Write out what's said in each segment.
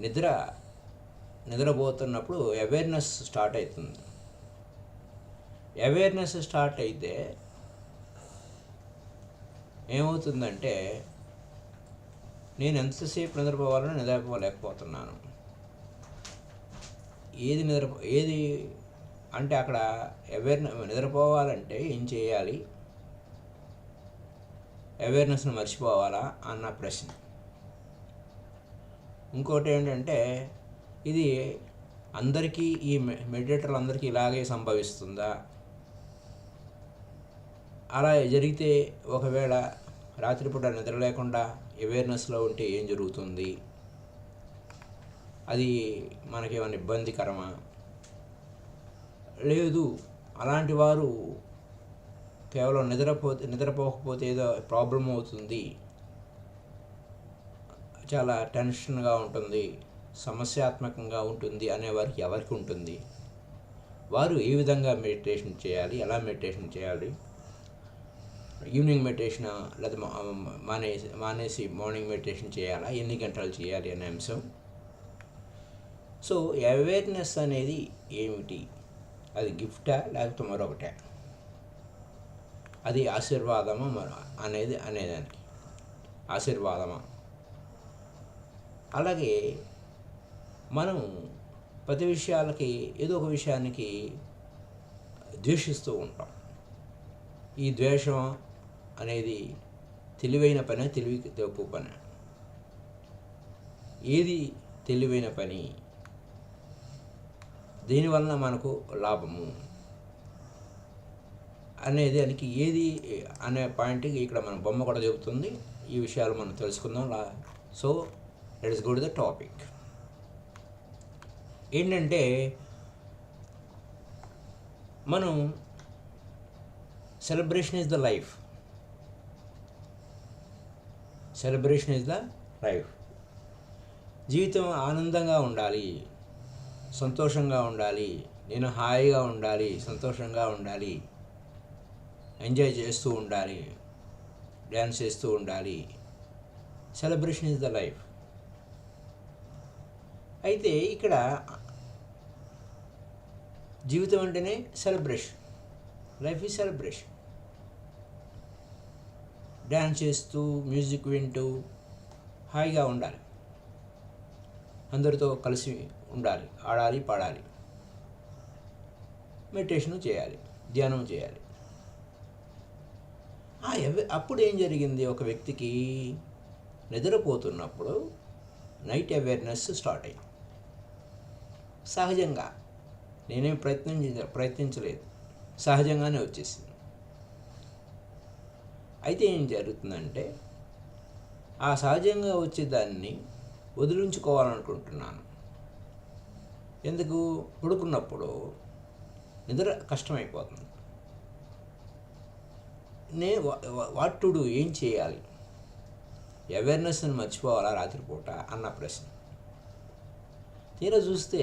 నిద్ర నిద్రపోతున్నప్పుడు awareness start అవుతుంది. అవేర్నెస్ స్టార్ట్ అయితే ఏమవుతుందంటే నేను ఎంతసేపు నిద్రపోవాలో నిద్రపోలేకపోతున్నాను. ఏది నిద్ర ఏది అంటే అక్కడ అవేర్నెస్ నిద్రపోవాలంటే ఏం చేయాలి? అవేర్నెస్ను మర్చిపోవాలా? అన్న ప్రశ్న. ఇంకోటి ఏంటంటే ఇది అందరికీ ఈ మె- మెడిటేటర్లు అందరికీ ఇలాగే సంభవిస్తుందా? అలా జరిగితే ఒకవేళ రాత్రిపూట నిద్ర లేకుండా అవేర్నెస్లో ఉంటే ఏం జరుగుతుంది? అది మనకేమైనా ఇబ్బందికరమా? లేదు అలాంటి వారు కేవలం నిద్రపోతే నిద్రపోకపోతే ఏదో ప్రాబ్లం అవుతుంది చాలా టెన్షన్గా ఉంటుంది సమస్యాత్మకంగా ఉంటుంది అనే వారికి ఎవరికి ఉంటుంది? వారు ఏ విధంగా మెడిటేషన్ చేయాలి? ఎలా మెడిటేషన్ చేయాలి? ఈవినింగ్ మెడిటేషన్ లేదా మానేసి మానేసి మార్నింగ్ మెడిటేషన్ చేయాలా? ఎన్ని గంటలు చేయాలి అనే అంశం. సో అవేర్నెస్ అనేది ఏమిటి? అది గిఫ్టా లేకపోతే మరొకటే? అది ఆశీర్వాదమా? మరో అనేది అనేదానికి. ఆశీర్వాదమా? అలాగే మనం ప్రతి విషయాలకి ఏదో ఒక విషయానికి ద్వేషిస్తూ ఉంటాం. ఈ ద్వేషం అనేది తెలివైన పని తెలివి తప్పు పని. ఏది తెలివైన పని? దీనివలన మనకు లాభము? అనే దానికి ఏది అనే పాయింట్కి ఇక్కడ మన బొమ్మ కూడా చెబుతుంది ఈ విషయాలు మనం తెలుసుకుందాం. So let's go to the topic ఏంటంటే మనం celebration is the life celebration is the life జీవితం ఆనందంగా ఉండాలి సంతోషంగా ఉండాలి నేను హాయిగా ఉండాలి సంతోషంగా ఉండాలి ఎంజాయ్ చేస్తూ ఉండాలి డ్యాన్స్ చేస్తూ ఉండాలి. సెలబ్రేషన్ ఇస్ ద లైఫ్ అయితే ఇక్కడ జీవితం అంటేనే celebration life is celebration dance చేస్తూ మ్యూజిక్ వింటూ హాయిగా ఉండాలి. అందరితో కలిసి ఉండాలి ఆడాలి పాడాలి. మెడిటేషను చేయాలి ధ్యానం చేయాలి. ఆ ఎవ- అప్పుడు ఏం జరిగింది? ఒక వ్యక్తికి నిద్రపోతున్నప్పుడు నైట్ అవేర్నెస్ స్టార్ట్ అయింది. సహజంగా. నేనేం ప్రయత్నం ప్రయత్నించలేదు. సహజంగానే వచ్చేసింది. అయితే ఏం జరుగుతుందంటే ఆ సహజంగా వచ్చే దాన్ని వదిలించుకోవాలనుకుంటున్నాను. ఎందుకు? పడుకున్నప్పుడు నిద్ర కష్టమైపోతుంది. నే వాట్ టు డూ ఏం చేయాలి? అవేర్నెస్ని మర్చిపోవాలా రాత్రిపూట? అన్న ప్రశ్న. తీరా చూస్తే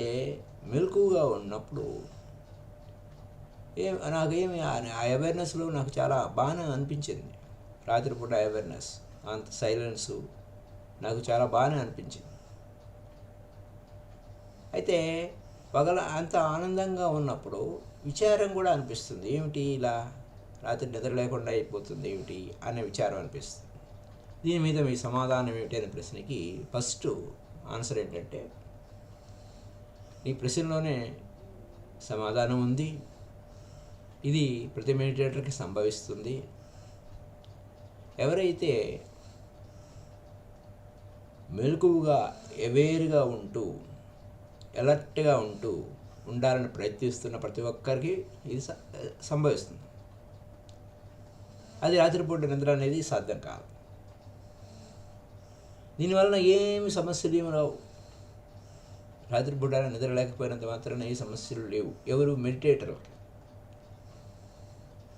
మెలకుగా ఉన్నప్పుడు ఏం నాకేమి ఆ- ఆ అవేర్నెస్లో నాకు చాలా బాగానే అనిపించింది. రాత్రిపూట అవేర్నెస్ అంత సైలెన్సు నాకు చాలా బాగానే అనిపించింది. అయితే పగల అంత ఆనందంగా ఉన్నప్పుడు విచారం కూడా అనిపిస్తుంది. ఏమిటి ఇలా రాత్రి నిద్ర లేకుండా అయిపోతుంది ఏమిటి అనే విచారం అనిపిస్తుంది. దీని మీద మీ సమాధానం ఏమిటి అనే ప్రశ్నకి ఫస్ట్ ఆన్సర్ ఏంటంటే ఈ ప్రశ్నలోనే సమాధానం ఉంది. ఇది ప్రతి మెడిటేటర్కి సంభవిస్తుంది. ఎవరైతే మెలకువగా అవేర్గా ఉంటూ ఎలర్ట్గా ఉంటూ ఉండాలని ప్రయత్నిస్తున్న ప్రతి ఒక్కరికి ఇది సంభవిస్తుంది. అది రాత్రిపూట నిద్ర అనేది సాధ్యం కాదు. దీనివలన ఏమి సమస్యలు ఏమి రావు? రాత్రిపూట నిద్ర లేకపోయినంత మాత్రాన ఏ సమస్యలు లేవు. ఎవరు మెడిటేటర్?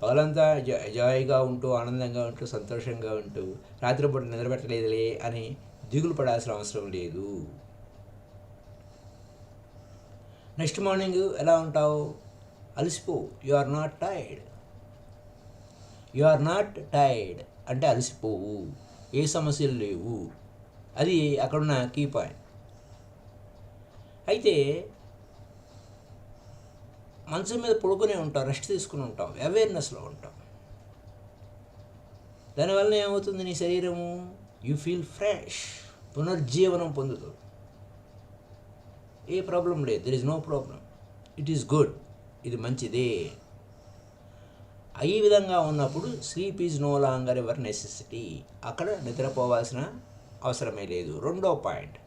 పగలంతా జాయిగా ఉంటూ ఆనందంగా ఉంటూ సంతోషంగా ఉంటూ రాత్రిపూట నిద్రపెట్టలేదులే అని దిగులు పడాల్సిన అవసరం లేదు. నెక్స్ట్ మార్నింగ్ ఎలా ఉంటావు? అలసిపో. You are not tired. You are not tired. అంటే అలసిపోవు. ఏ సమస్యలు లేవు. అది అక్కడున్న కీ పాయింట్. అయితే మంచం మీద పడుకునే ఉంటాం రెస్ట్ తీసుకుని ఉంటాం అవేర్నెస్లో ఉంటాం. దానివల్ల ఏమవుతుంది నీ శరీరము? యు ఫీల్ ఫ్రెష్ పునర్జీవనం పొందుతుంది ఏ ప్రాబ్లం లేదు. There is no problem it is good ఇది మంచిదే. ఈ విధంగా ఉన్నప్పుడు sleep is no longer ever necessity అక్కడ నిద్రపోవాల్సిన అవసరమే లేదు. రెండో పాయింట్.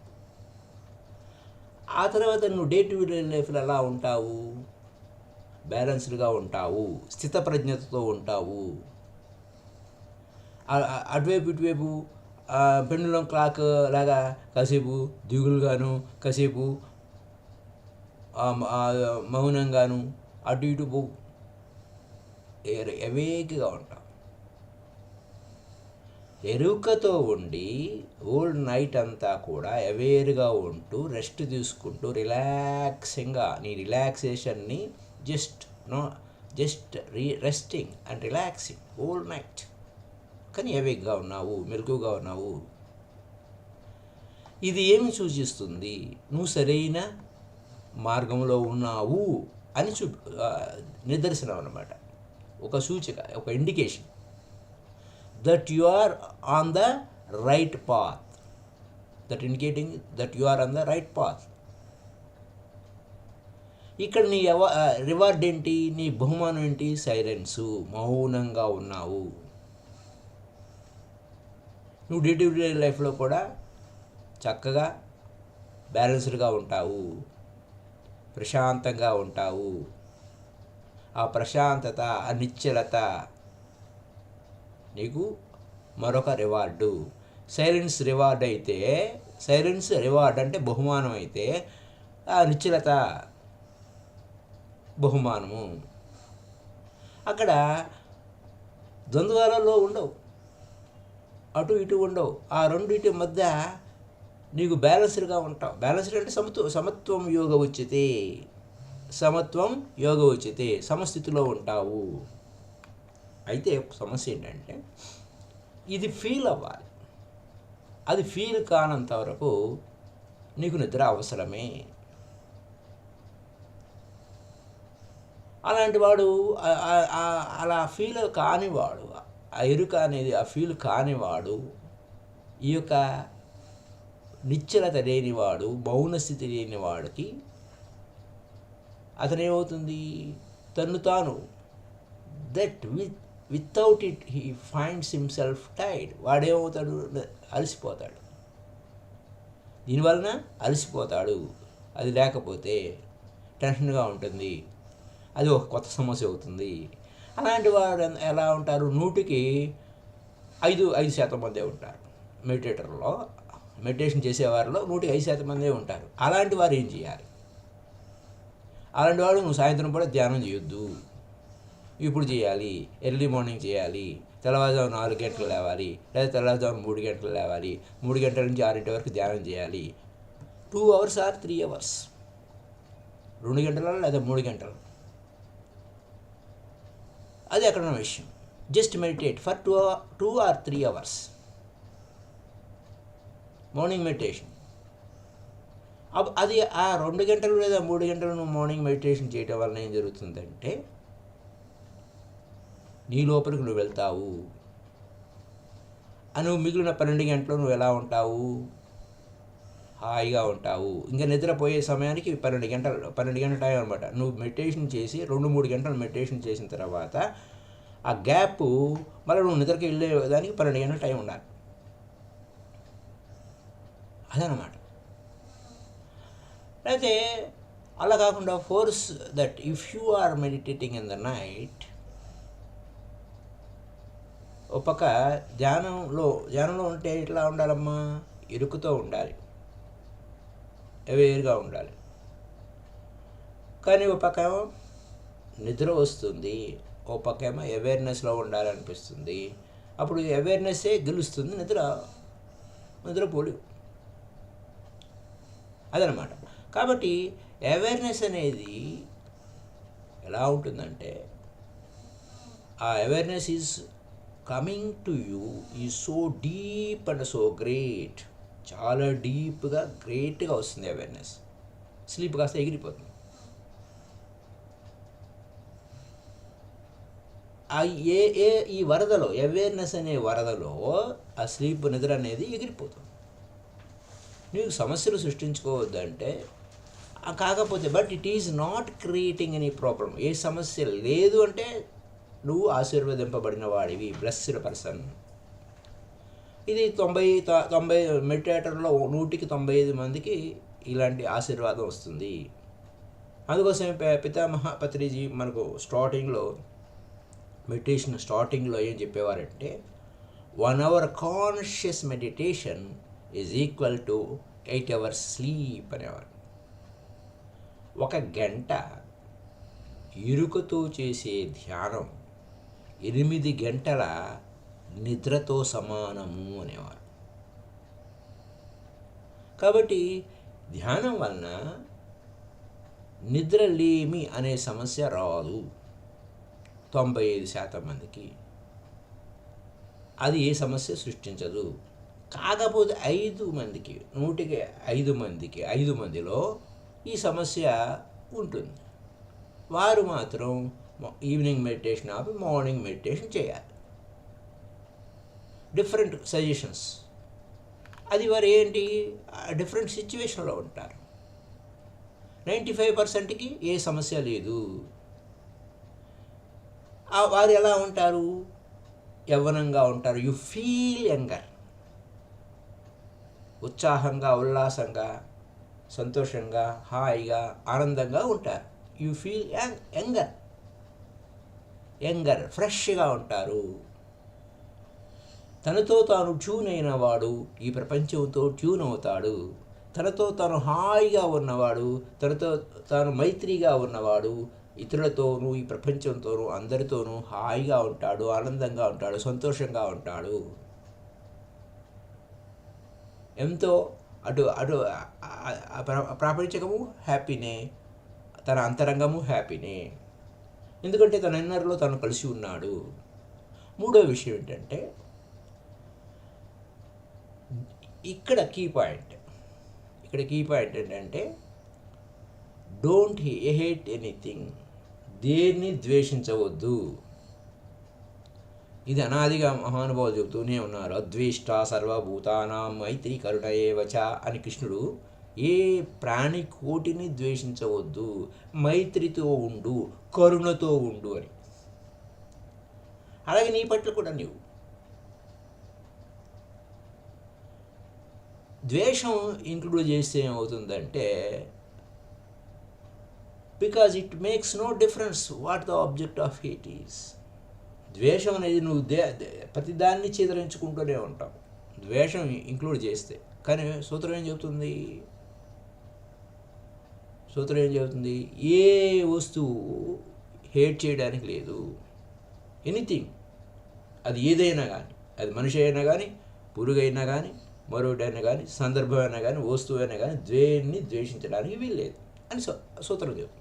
ఆ తర్వాత నువ్వు డే టు డే లైఫ్లో ఎలా ఉంటావు? బ్యాలెన్స్డ్గా ఉంటావు? స్థితప్రజ్ఞతతో ఉంటావు? అటువైపు ఇటువైపు పెండులం క్లాక్ లాగా కాసేపు దిగులుగాను కాసేపు మౌనంగాను అటు ఇటు పో. ఎవేక్గా ఉంటాం ఎరుకతో ఉండి ఓల్డ్ నైట్ అంతా కూడా అవేర్గా ఉంటూ రెస్ట్ తీసుకుంటూ రిలాక్సింగ్గా నీ రిలాక్సేషన్ని just no just re resting and relaxing old night. కానీ అవేక్గా ఉన్నావు మెలకుగా ఉన్నావు. ఇది ఏమి సూచిస్తుంది? నువ్వు సరైన మార్గంలో ఉన్నావు అని చూ నిదర్శనం అనమాట ఒక సూచిక ఒక indication that you are on the right path that indicating that you are on the right path ఇక్కడ నీ రివార్డ్ ఏంటి? నీ బహుమానం ఏంటి? సైలెన్సు మౌనంగా ఉన్నావు. నువ్వు డే టు డే లైఫ్లో కూడా చక్కగా బ్యాలెన్స్డ్గా ఉంటావు. ప్రశాంతంగా ఉంటావు. ఆ ప్రశాంతత ఆ నిశ్చలత నీకు మరొక రివార్డు. సైలెన్స్ రివార్డ్ అయితే సైలెన్స్ రివార్డ్ అంటే బహుమానం అయితే ఆ నిశ్చలత బహుమానము. అక్కడ ద్వంద్వాలలో ఉండవు. అటు ఇటు ఉండవు. ఆ రెండింటి మధ్య నీకు బ్యాలెన్స్డ్గా ఉంటావు. బ్యాలెన్స్డ్ అంటే సమత్వ సమత్వం యోగ ఉచితే సమత్వం యోగ ఉచితే సమస్థితిలో ఉంటావు. అయితే సమస్య ఏంటంటే ఇది ఫీల్ అవ్వాలి. అది ఫీల్ కానంత వరకు నీకు నిద్ర అవసరమే. అలాంటి వాడు అలా ఫీల్ కానివాడు ఆ ఎరుక అనేది ఆ ఫీల్ కానివాడు ఈ యొక్క నిశ్చలత లేనివాడు మౌనస్థితి లేనివాడికి అతనేమవుతుంది? తను తాను that with without it he finds himself Tide వాడేమవుతాడు? అలసిపోతాడు. దీనివలన అలసిపోతాడు. అది లేకపోతే టెన్షన్గా ఉంటుంది. అది ఒక కొత్త సమస్య అవుతుంది. అలాంటి వారు ఎలా ఉంటారు? నూటికి ఐదు ఐదు శాతం మందే ఉంటారు. మెడిటేటర్లో మెడిటేషన్ చేసేవారిలో నూటికి ఐదు శాతం మందే ఉంటారు. అలాంటి వారు ఏం చేయాలి? అలాంటి వాడు నువ్వు సాయంత్రం కూడా ధ్యానం చేయొద్దు. ఇప్పుడు చేయాలి ఎర్లీ మార్నింగ్ చేయాలి తెల్లవారుజాము నాలుగు గంటలు లేవాలి లేదా తెల్లవారుజాము మూడు గంటలు లేవాలి మూడు గంటల నుంచి ఆరింటి వరకు ధ్యానం చేయాలి. Two hours or three hours? రెండు గంటల లేదా మూడు గంటలు? అది అక్కడ ఉన్న విషయం. Just meditate for two two or three hours. Morning meditation. Up- అది ఆ రెండు గంటలు లేదా మూడు గంటలు మార్నింగ్ మెడిటేషన్ చేయటం వల్ల ఏం జరుగుతుందంటే నీ లోపలికి నువ్వు వెళ్తావు. నువ్వు మిగిలిన పన్నెండు గంటలు నువ్వు ఎలా ఉంటావు? హాయిగా ఉంటావు. ఇంకా నిద్రపోయే సమయానికి పన్నెండు గంటలు పన్నెండు గంటల టైం అనమాట నువ్వు మెడిటేషన్ చేసి రెండు మూడు గంటలు మెడిటేషన్ చేసిన తర్వాత ఆ గ్యాప్ మళ్ళీ నువ్వు నిద్రకి వెళ్ళే దానికి పన్నెండు గంటల టైం ఉండాలి. అదనమాట అయితే అలా కాకుండా force that if you are meditating in the night ఒప్పక పక్క ధ్యానంలో ధ్యానంలో ఉంటే ఎట్లా ఉండాలమ్మా? ఇరుకుతో ఉండాలి. అవేర్గా ఉండాలి. కానీ ఒక పక్క నిద్ర వస్తుంది. ఓ పక్క ఏమో అవేర్నెస్లో ఉండాలనిపిస్తుంది. అప్పుడు అవేర్నెస్సే గెలుస్తుంది. నిద్ర నిద్ర పోలి. అదనమాట. కాబట్టి అవేర్నెస్ అనేది ఎలా ఉంటుందంటే ఆ awareness is coming to you ఈ so deep and so great చాలా డీప్గా గ్రేట్గా వస్తుంది అవేర్నెస్ స్లీప్ కాస్త ఎగిరిపోతుంది. ఆ ఏ ఏ ఈ వరదలో అవేర్నెస్ అనే వరదలో ఆ స్లీప్ నిద్ర అనేది ఎగిరిపోతుంది. నీకు సమస్యలు సృష్టించుకోవద్దంటే కాకపోతే but it is not creating any problem ఏ సమస్య లేదు అంటే నువ్వు ఆశీర్వదింపబడిన వాడివి బ్లెస్డ్ పర్సన్ ఇది తొంభై తొంభై మెడిటేటర్లో నూటికి తొంభై ఐదు మందికి ఇలాంటి ఆశీర్వాదం వస్తుంది. అందుకోసం పితామహ పత్రిజీ మనకు స్టార్టింగ్లో మెడిటేషన్ స్టార్టింగ్లో ఏం చెప్పేవారంటే one hour conscious meditation is equal to eight hours sleep అనేవారు. ఒక గంట ఇరుకతో చేసే ధ్యానం ఎనిమిది గంటల నిద్రతో సమానము అనేవారు. కాబట్టి ధ్యానం వలన నిద్రలేమి అనే సమస్య రాదు. తొంభై ఐదు శాతం మందికి. అది ఏ సమస్య సృష్టించదు. కాకపోతే ఐదు మందికి నూటికి ఐదు మందికి ఐదు మందిలో ఈ సమస్య ఉంటుంది. వారు మాత్రం ఈవినింగ్ మెడిటేషన్ ఆపి మార్నింగ్ మెడిటేషన్ చేయాలి. డిఫరెంట్ సజెషన్స్ అది వారు ఏంటి? డిఫరెంట్ సిచ్యువేషన్లో ఉంటారు. నైంటీ ఫైవ్ పర్సెంట్కి ఏ సమస్య లేదు. వారు ఎలా ఉంటారు? యవ్వనంగా ఉంటారు. యు ఫీల్ యంగర్ ఉత్సాహంగా ఉల్లాసంగా సంతోషంగా హాయిగా ఆనందంగా ఉంటారు. You feel young younger younger ఫ్రెష్గా ఉంటారు తనతో తాను ట్యూన్ అయిన వాడు ఈ ప్రపంచంతో ట్యూన్ అవుతాడు తనతో తాను హాయిగా ఉన్నవాడు తనతో తాను మైత్రిగా ఉన్నవాడు ఇతరులతోనూ ఈ ప్రపంచంతోనూ అందరితోనూ హాయిగా ఉంటాడు ఆనందంగా ఉంటాడు సంతోషంగా ఉంటాడు ఎంతో అటు అటు ప్రాపంచకము హ్యాపీనే తన అంతరంగము హ్యాపీనే ఎందుకంటే తన ఎన్ఆర్లో తను కలిసి ఉన్నాడు. మూడో విషయం ఏంటంటే ఇక్కడ కీ పాయింట్ ఇక్కడ కీ పాయింట్ ఏంటంటే డోంట్ హేట్ ఎనీథింగ్ దేన్ని ద్వేషించవద్దు. ఇది అనాదిగా మహానుభావులు చెబుతూనే ఉన్నారు. అద్వేష్ట సర్వభూతానాం మైత్రి కరుణ ఏవచ అని కృష్ణుడు ఏ ప్రాణి కోటిని ద్వేషించవద్దు మైత్రితో ఉండు కరుణతో ఉండు అని. అలాగే నీ పట్ల కూడా నీవు. ద్వేషం ఇంక్లూడ్ చేస్తే ఏమవుతుందంటే because it makes no difference what the object of hate is ద్వేషం అనేది నువ్వు దే దే- ప్రతిదాన్ని చిదరించుకుంటూనే ఉంటావు. ద్వేషం ఇంక్లూడ్ చేస్తే. కానీ సూత్రం ఏం చెబుతుంది? సూత్రం ఏం చెబుతుంది? ఏ వస్తువు హేట్ చేయడానికి లేదు. ఎనీథింగ్. అది ఏదైనా కానీ అది మనిషి అయినా కానీ పురుగైనా కానీ మరొకటైనా కానీ సందర్భం అయినా కానీ వస్తువు అయినా కానీ దేన్ని ద్వేషించడానికి వీల్లేదు అని సూత్రం చెబుతుంది.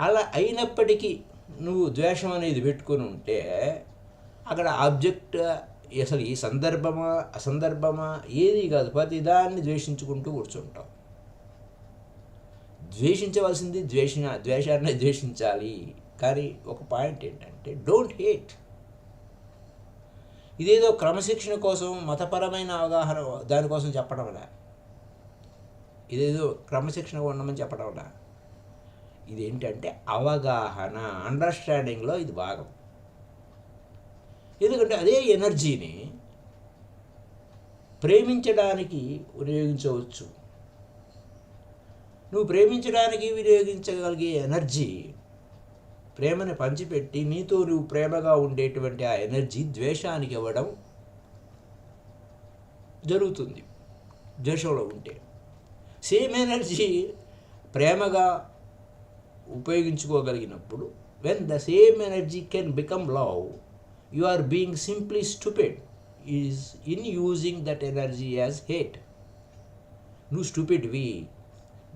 అలా అయినప్పటికీ నువ్వు ద్వేషం అనేది పెట్టుకొని ఉంటే అక్కడ ఆబ్జెక్ట్ అసలు ఈ సందర్భమా అసందర్భమా ఏది కాదు. ప్రతి దాన్ని ద్వేషించుకుంటూ కూర్చుంటావు. ద్వేషించవలసింది ద్వేష ద్వేషాన్ని ద్వేషించాలి. కానీ ఒక పాయింట్ ఏంటంటే డోంట్ హేట్ ఇదేదో క్రమశిక్షణ కోసం మతపరమైన అవగాహన దానికోసం చెప్పడంలా ఇదేదో క్రమశిక్షణ ఉండమని చెప్పడంలా ఇదేంటంటే అవగాహన అండర్స్టాండింగ్లో ఇది భాగం. ఎందుకంటే అదే ఎనర్జీని ప్రేమించడానికి వినియోగించవచ్చు నువ్వు ప్రేమించడానికి వినియోగించగలిగే ఎనర్జీ ప్రేమని పంచిపెట్టి నీతో నువ్వు ప్రేమగా ఉండేటువంటి ఆ ఎనర్జీ ద్వేషానికి ఇవ్వడం జరుగుతుంది. ద్వేషంలో ఉంటే సేమ్ ఎనర్జీ ప్రేమగా ఉపయోగించుకోగలిగినప్పుడు when the same energy can become love you are being simply stupid is in using that energy as hate నువ్వు స్టూపిడ్వి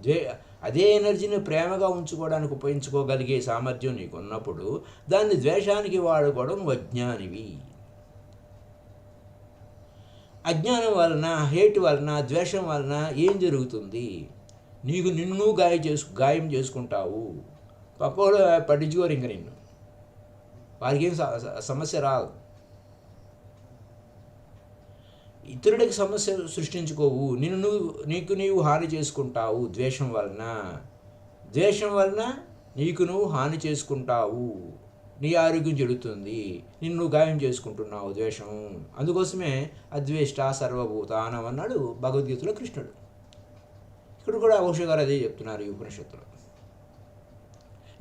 ద్వే అదే ఎనర్జీని ప్రేమగా ఉంచుకోవడానికి ఉపయోగించుకోగలిగే సామర్థ్యం నీకు ఉన్నప్పుడు దాన్ని ద్వేషానికి వాడుకోవడం నువ్వు అజ్ఞానివి. అజ్ఞానం వలన హేట్ వలన ద్వేషం వలన ఏం జరుగుతుంది? నీకు నిన్ను గాయం చేసు గాయం చేసుకుంటావు. పక్కోడు పట్టించుకోరు ఇంక నిన్ను. వారికి ఏం సమస్య రాదు. ఇతరుడికి సమస్య సృష్టించుకోవు. నిన్ను నువ్వు నీకు నీవు హాని చేసుకుంటావు ద్వేషం వలన. ద్వేషం వలన నీకు నువ్వు హాని చేసుకుంటావు. నీ ఆరోగ్యం చెడుతుంది. నిన్ను నువ్వు గాయం చేసుకుంటున్నావు ద్వేషం. అందుకోసమే అద్వేష్ట సర్వభూతానం అన్నాడు భగవద్గీతలో కృష్ణుడు. ఇక్కడ కూడా ఓష గారు అదే చెప్తున్నారు ఈ ఉపనిషత్తులో.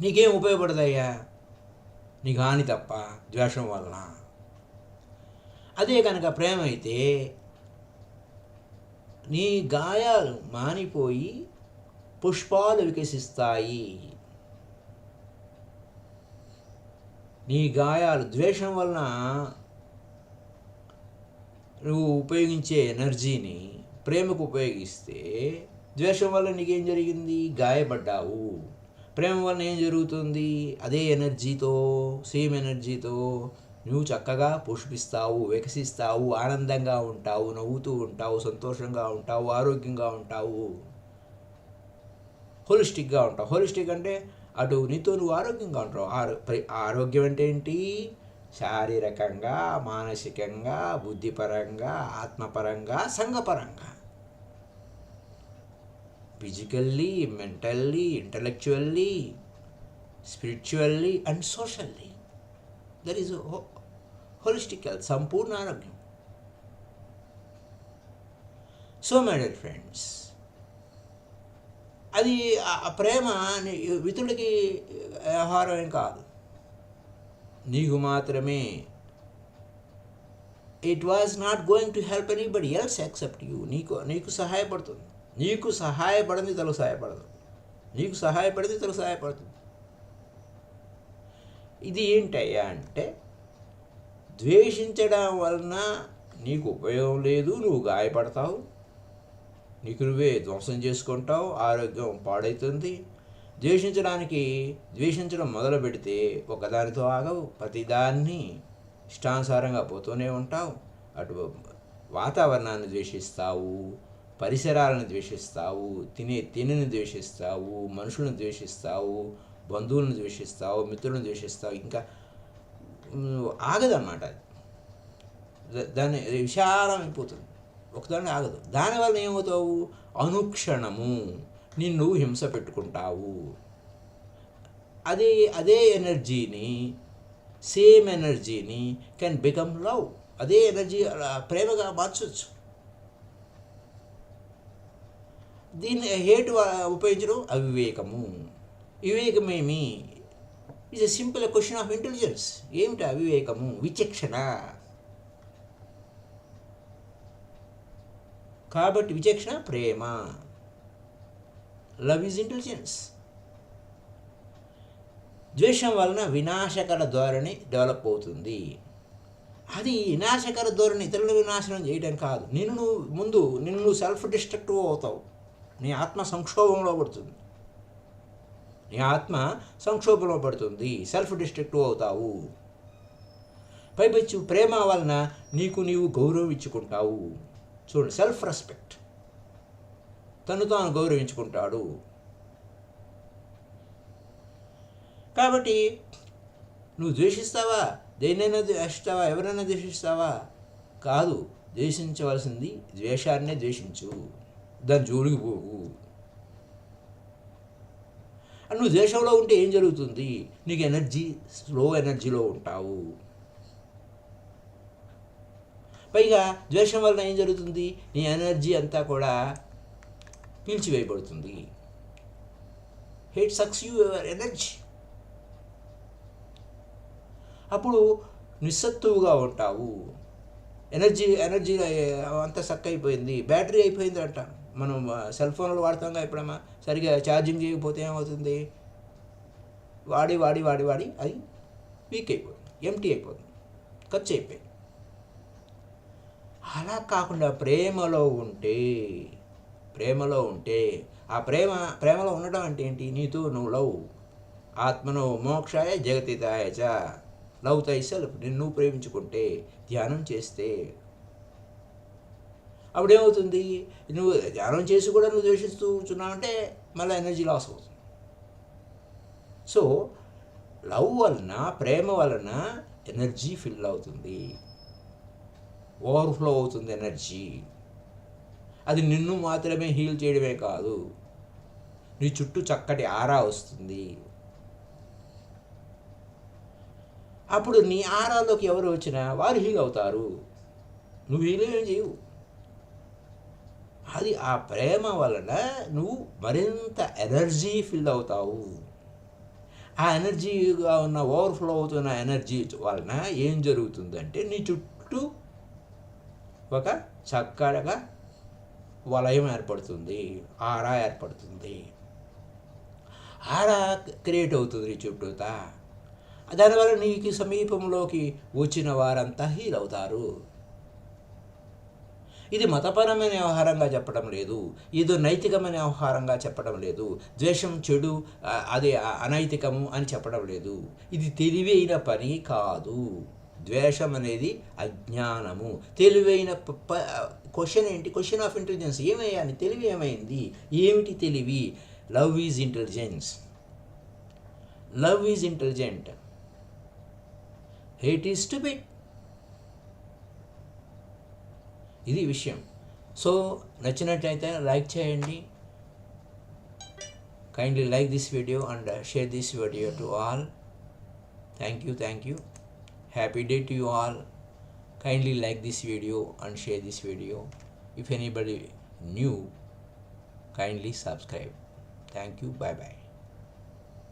నీకేం ఉపయోగపడదయ్యా? నీకు హాని తప్ప ద్వేషం వలన. అదే కనుక ప్రేమ అయితే నీ గాయాలు మానిపోయి పుష్పాలు వికసిస్తాయి. నీ గాయాలు ద్వేషం వలన నువ్వు ఉపయోగించే ఎనర్జీని ప్రేమకు ఉపయోగిస్తే ద్వేషం వల్ల నీకేం జరిగింది? గాయపడ్డావు. ప్రేమ వలన ఏం జరుగుతుంది? అదే ఎనర్జీతో సేమ్ ఎనర్జీతో నువ్వు చక్కగా పుష్పిస్తావు వికసిస్తావు ఆనందంగా ఉంటావు నవ్వుతూ ఉంటావు సంతోషంగా ఉంటావు ఆరోగ్యంగా ఉంటావు. హోలిస్టిక్గా ఉంటావు. హోలిస్టిక్ అంటే అటు నీతో నువ్వు ఆరోగ్యంగా ఉంటావు. ఆరో ఆరోగ్యం అంటే ఏంటి? శారీరకంగా మానసికంగా బుద్ధిపరంగా ఆత్మపరంగా సంఘపరంగా. Physically mentally intellectually spiritually and socially. There is holistic health సంపూర్ణ ఆరోగ్యం. సో మై డియర్ ఫ్రెండ్స్ అది ఆ ప్రేమ వితుడికి వ్యవహారం ఏం కాదు. నీకు మాత్రమే. It was not going to help anybody else accept you నీకు నీకు సహాయపడుతుంది. నీకు సహాయపడింది తలకు సహాయపడదు నీకు సహాయపడింది తలకు సహాయపడుతుంది. ఇది ఏంటయ్యా అంటే ద్వేషించడం వలన నీకు ఉపయోగం లేదు నువ్వు గాయపడతావు. నీకు నువ్వే ధ్వంసం చేసుకుంటావు ఆరోగ్యం పాడవుతుంది ద్వేషించడానికి ద్వేషించడం మొదలు పెడితే ఒకదానితో ఆగవు ప్రతిదాన్ని ఇష్టానుసారంగా పోతూనే ఉంటావు. అటు వాతావరణాన్ని ద్వేషిస్తావు పరిసరాలను ద్వేషిస్తావు తినే తిండిని ద్వేషిస్తావు మనుషులను ద్వేషిస్తావు బంధువులను ద్వేషిస్తావు మిత్రులను ద్వేషిస్తావు. ఇంకా ఆగదన్నమాట అది. దాన్ని విశాలం అయిపోతుంది ఒకదాన్ని ఆగదు. దానివల్ల ఏమవుతావు? అనుక్షణము నిన్ను హింస పెట్టుకుంటావు. అదే అదే ఎనర్జీని సేమ్ ఎనర్జీని కెన్ బికమ్ లవ్. అదే ఎనర్జీ అలా ప్రేమగా మార్చవచ్చు దీన్ని హేటు ఉపయోగించడం అవివేకము. వివేకమేమి? Is a simple question of intelligence ఏమిటి అవివేకము? విచక్షణ. కాబట్టి విచక్షణ ప్రేమ. లవ్ ఈజ్ ఇంటెలిజెన్స్ ద్వేషం వలన వినాశకర ధోరణి డెవలప్ అవుతుంది. అది వినాశకర ధోరణి ఇతరులను వినాశనం చేయడం కాదు. నిన్ను నువ్వు ముందు నిన్ను నువ్వు సెల్ఫ్ డిస్ట్రక్టివ్ అవుతావు. నీ ఆత్మ సంక్షోభంలో పడుతుంది. నీ ఆత్మ సంక్షోభంలో పడుతుంది. సెల్ఫ్ డిస్ట్రక్టివ్ అవుతావు. పైపచ్చు ప్రేమ వలన నీకు నీవు గౌరవం ఇచ్చుకుంటావు చూడండి సెల్ఫ్ రెస్పెక్ట్ తను తాను గౌరవించుకుంటాడు. కాబట్టి నువ్వు ద్వేషిస్తావా? దేన్నైనా ద్వేషిస్తావా? ఎవరైనా ద్వేషిస్తావా? కాదు ద్వేషించవలసింది ద్వేషాన్నే ద్వేషించు. దాని జోడికి పోవు నువ్వు దేశంలో ఉంటే ఏం జరుగుతుంది? నీకు ఎనర్జీ స్లో ఎనర్జీలో ఉంటావు. పైగా ద్వేషం వలన ఏం జరుగుతుంది? నీ ఎనర్జీ అంతా కూడా పీల్చివేయబడుతుంది. Hate sucks you your energy. అప్పుడు నిస్సత్తువుగా ఉంటావు. ఎనర్జీ ఎనర్జీ అంతా సక్ అయిపోయింది బ్యాటరీ అయిపోయింది అంటాను మనం సెల్ ఫోన్లు వాడతాం ఎప్పుడమ్మా సరిగా ఛార్జింగ్ చేయకపోతే ఏమవుతుంది? వాడి వాడి వాడి వాడి అది వీక్ అయిపోతుంది ఎంటీ అయిపోతుంది ఖర్చు అయిపోయింది. అలా కాకుండా ప్రేమలో ఉంటే ప్రేమలో ఉంటే ఆ ప్రేమ ప్రేమలో ఉండడం అంటే ఏంటి? నీతో నువ్వు లవ్ ఆత్మను మోక్షాయ జగతితాయ చ. లవ్ తై సెల్ఫ్ నిన్ను ప్రేమించుకుంటే ధ్యానం చేస్తే అప్పుడేమవుతుంది? నువ్వు ధ్యానం చేసి కూడా నువ్వు ద్వేషిస్తూ కూర్చున్నావంటే మళ్ళీ ఎనర్జీ లాస్ అవుతుంది. సో లవ్ వలన ప్రేమ వలన ఎనర్జీ ఫిల్ అవుతుంది. ఓవర్ఫ్లో అవుతుంది ఎనర్జీ. అది నిన్ను మాత్రమే హీల్ చేయడమే కాదు. నీ చుట్టూ చక్కటి ఆరా వస్తుంది. అప్పుడు నీ ఆరాలోకి ఎవరు వచ్చినా వారు హీల్ అవుతారు. నువ్వు హీల్ ఏం చేయవు. అది ఆ ప్రేమ వలన నువ్వు మరింత ఎనర్జీ ఫిల్ అవుతావు. ఆ ఎనర్జీగా ఉన్న ఓవర్ఫ్లో అవుతున్న ఎనర్జీ వలన ఏం జరుగుతుందంటే నీ చుట్టూ ఒక చక్కగా వలయం ఏర్పడుతుంది ఆరా ఏర్పడుతుంది. ఆరా క్రియేట్ అవుతుంది నీ చుట్టూతా దానివల్ల నీకు సమీపంలోకి వచ్చిన వారంతా హీల్ అవుతారు. ఇది మతపరమైన వ్యవహారంగా చెప్పడం లేదు. ఇది నైతికమైన వ్యవహారంగా చెప్పడం లేదు. ద్వేషం చెడు అది అనైతికము అని చెప్పడం లేదు. ఇది తెలివైన పని కాదు. ద్వేషం అనేది అజ్ఞానము. తెలివైన క్వశ్చన్ ఏంటి? క్వశ్చన్ ఆఫ్ ఇంటెలిజెన్స్ ఏమయ్యాని? తెలివి ఏమైంది? ఏమిటి తెలివి? Love is intelligence love is intelligent hate is to bit ఇది విషయం సో నచ్చినట్లయితే లైక్ చేయండి kindly like this video and share this video to all thank you thank you happy day to you all kindly like this video and share this video if anybody new kindly subscribe thank you bye bye